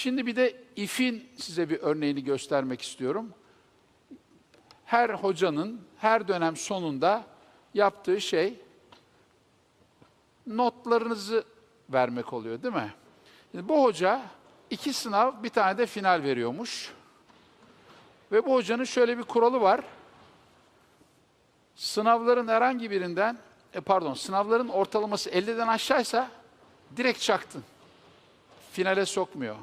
Şimdi bir de if'in size bir örneğini göstermek istiyorum. Her hocanın her dönem sonunda yaptığı şey notlarınızı vermek oluyor değil mi? Şimdi bu hoca iki sınav bir tane de final veriyormuş. Ve bu hocanın şöyle bir kuralı var. Sınavların herhangi birinden, e pardon sınavların ortalaması 50'den aşağıysa direkt çaktın. Finale sokmuyor.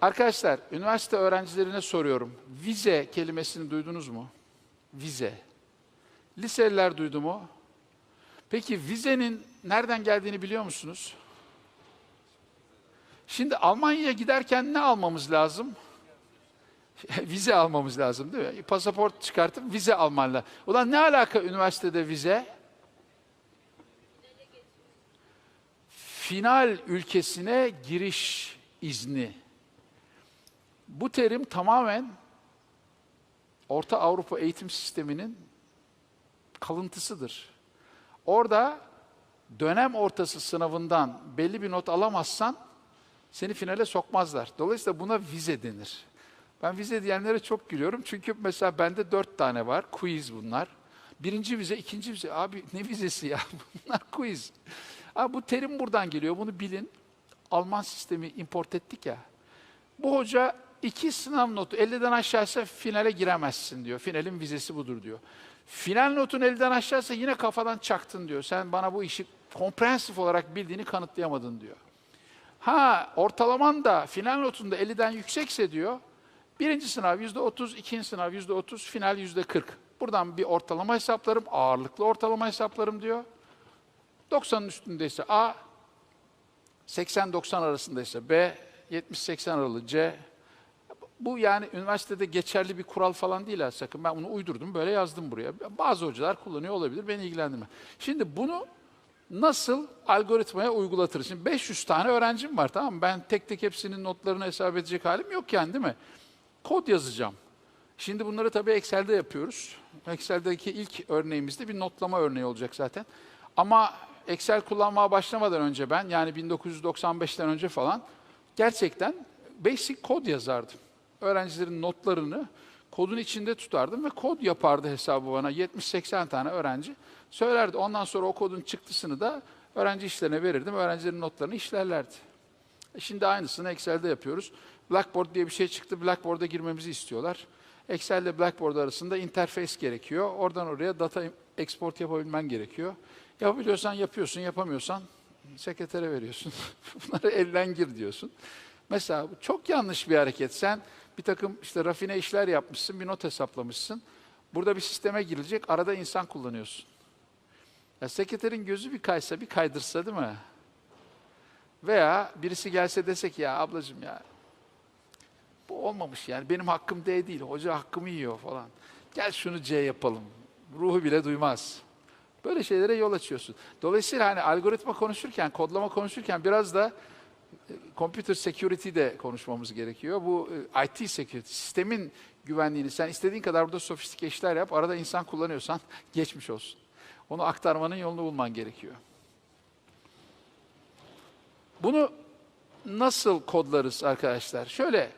Arkadaşlar, üniversite öğrencilerine soruyorum. Vize kelimesini duydunuz mu? Vize. Liseliler duydu mu? Peki vizenin nereden geldiğini biliyor musunuz? Şimdi Almanya'ya giderken ne almamız lazım? vize almamız lazım değil mi? Pasaport çıkartıp vize alman. Ulan ne alaka üniversitede vize? Final ülkesine giriş izni. Bu terim tamamen Orta Avrupa eğitim sisteminin kalıntısıdır. Orada dönem ortası sınavından belli bir not alamazsan seni finale sokmazlar. Dolayısıyla buna vize denir. Ben vize diyenlere çok gülüyorum. Çünkü mesela bende dört tane var. Quiz bunlar. Birinci vize, ikinci vize. Abi ne vizesi ya? Bunlar quiz. Abi bu terim buradan geliyor. Bunu bilin. Alman sistemi import ettik ya. Bu hoca iki sınav notu 50'den aşağıysa finale giremezsin diyor. Finalin vizesi budur diyor. Final notun 50'den aşağıysa yine kafadan çaktın diyor. Sen bana bu işi komprehensif olarak bildiğini kanıtlayamadın diyor. Ha ortalaman da final notunda 50'den yüksekse diyor. Birinci sınav yüzde 30, ikinci sınav yüzde 30, final yüzde 40. Buradan bir ortalama hesaplarım, ağırlıklı ortalama hesaplarım diyor. 90'ın üstündeyse A, 80-90 arasındaysa B, 70-80 aralığı C. Bu yani üniversitede geçerli bir kural falan değil ha sakın. Ben bunu uydurdum, böyle yazdım buraya. Bazı hocalar kullanıyor olabilir, beni ilgilendirmez. Şimdi bunu nasıl algoritmaya uygulatırız? Şimdi 500 tane öğrencim var tamam mı? Ben tek tek hepsinin notlarını hesap edecek halim yok yani değil mi? Kod yazacağım. Şimdi bunları tabii Excel'de yapıyoruz. Excel'deki ilk örneğimizde bir notlama örneği olacak zaten. Ama Excel kullanmaya başlamadan önce ben yani 1995'ten önce falan gerçekten basic kod yazardım. Öğrencilerin notlarını kodun içinde tutardım ve kod yapardı hesabı bana 70-80 tane öğrenci söylerdi. Ondan sonra o kodun çıktısını da öğrenci işlerine verirdim. Öğrencilerin notlarını işlerlerdi. E şimdi aynısını Excel'de yapıyoruz. Blackboard diye bir şey çıktı. Blackboard'a girmemizi istiyorlar. Excel ile Blackboard arasında interface gerekiyor. Oradan oraya data export yapabilmen gerekiyor. Yapabiliyorsan yapıyorsun, yapamıyorsan sekretere veriyorsun. Bunları elden gir diyorsun. Mesela bu çok yanlış bir hareket. Sen bir takım işte rafine işler yapmışsın, bir not hesaplamışsın. Burada bir sisteme girilecek, arada insan kullanıyorsun. Ya sekreterin gözü bir kaysa, bir kaydırsa değil mi? Veya birisi gelse desek ya ablacığım ya bu olmamış yani benim hakkım D değil, hoca hakkımı yiyor falan. Gel şunu C yapalım. Ruhu bile duymaz. Böyle şeylere yol açıyorsun. Dolayısıyla hani algoritma konuşurken, kodlama konuşurken biraz da computer security de konuşmamız gerekiyor. Bu e, IT security, sistemin güvenliğini sen istediğin kadar burada sofistike işler yap, arada insan kullanıyorsan geçmiş olsun. Onu aktarmanın yolunu bulman gerekiyor. Bunu nasıl kodlarız arkadaşlar? Şöyle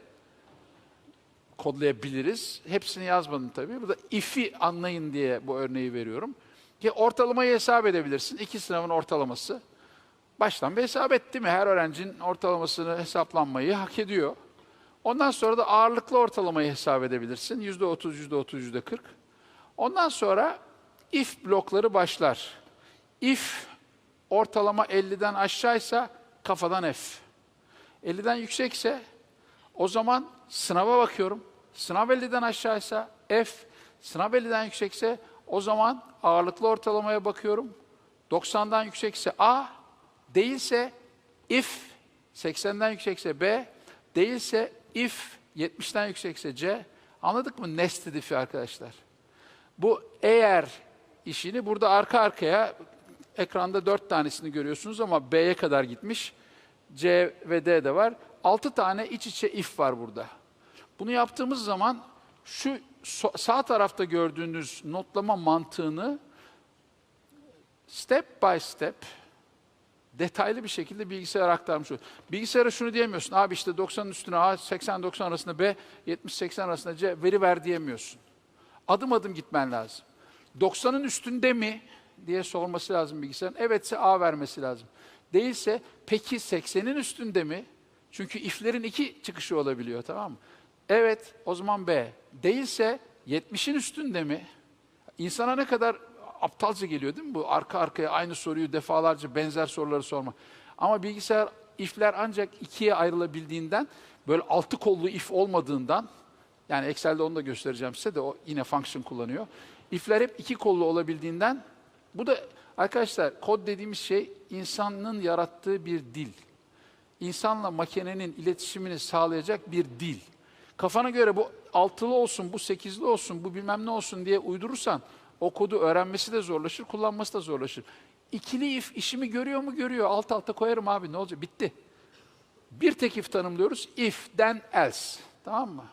kodlayabiliriz. Hepsini yazmadım tabii. Burada if'i anlayın diye bu örneği veriyorum. Ki ortalamayı hesap edebilirsin. İki sınavın ortalaması. Baştan bir hesap etti mi? Her öğrencinin ortalamasını hesaplanmayı hak ediyor. Ondan sonra da ağırlıklı ortalamayı hesap edebilirsin. Yüzde otuz, yüzde otuz, yüzde kırk. Ondan sonra if blokları başlar. If ortalama 50'den aşağıysa kafadan F. 50'den yüksekse o zaman sınava bakıyorum. Sınav 50'den aşağıysa F. Sınav 50'den yüksekse o zaman ağırlıklı ortalamaya bakıyorum. 90'dan yüksekse A. Değilse if 80'den yüksekse B. Değilse if 70'den yüksekse C. Anladık mı nested if'i arkadaşlar? Bu eğer işini burada arka arkaya ekranda dört tanesini görüyorsunuz ama B'ye kadar gitmiş. C ve D de var. Altı tane iç içe if var burada. Bunu yaptığımız zaman şu sağ tarafta gördüğünüz notlama mantığını step by step detaylı bir şekilde bilgisayara aktarmış oluyor. Bilgisayara şunu diyemiyorsun. Abi işte 90'ın üstüne A, 80-90 arasında B, 70-80 arasında C veri ver diyemiyorsun. Adım adım gitmen lazım. 90'ın üstünde mi diye sorması lazım bilgisayarın. Evetse A vermesi lazım. Değilse peki 80'in üstünde mi? Çünkü iflerin iki çıkışı olabiliyor tamam mı? Evet o zaman B. Değilse 70'in üstünde mi? İnsana ne kadar aptalca geliyor değil mi bu? Arka arkaya aynı soruyu defalarca benzer soruları sormak. Ama bilgisayar ifler ancak ikiye ayrılabildiğinden böyle altı kollu if olmadığından yani Excel'de onu da göstereceğim size de o yine function kullanıyor. If'ler hep iki kollu olabildiğinden bu da arkadaşlar kod dediğimiz şey insanın yarattığı bir dil. İnsanla makinenin iletişimini sağlayacak bir dil. Kafana göre bu altılı olsun, bu sekizli olsun, bu bilmem ne olsun diye uydurursan o kodu öğrenmesi de zorlaşır, kullanması da zorlaşır. İkili if işimi görüyor mu? Görüyor. Alt alta koyarım abi ne olacak? Bitti. Bir tek if tanımlıyoruz. If, then else. Tamam mı?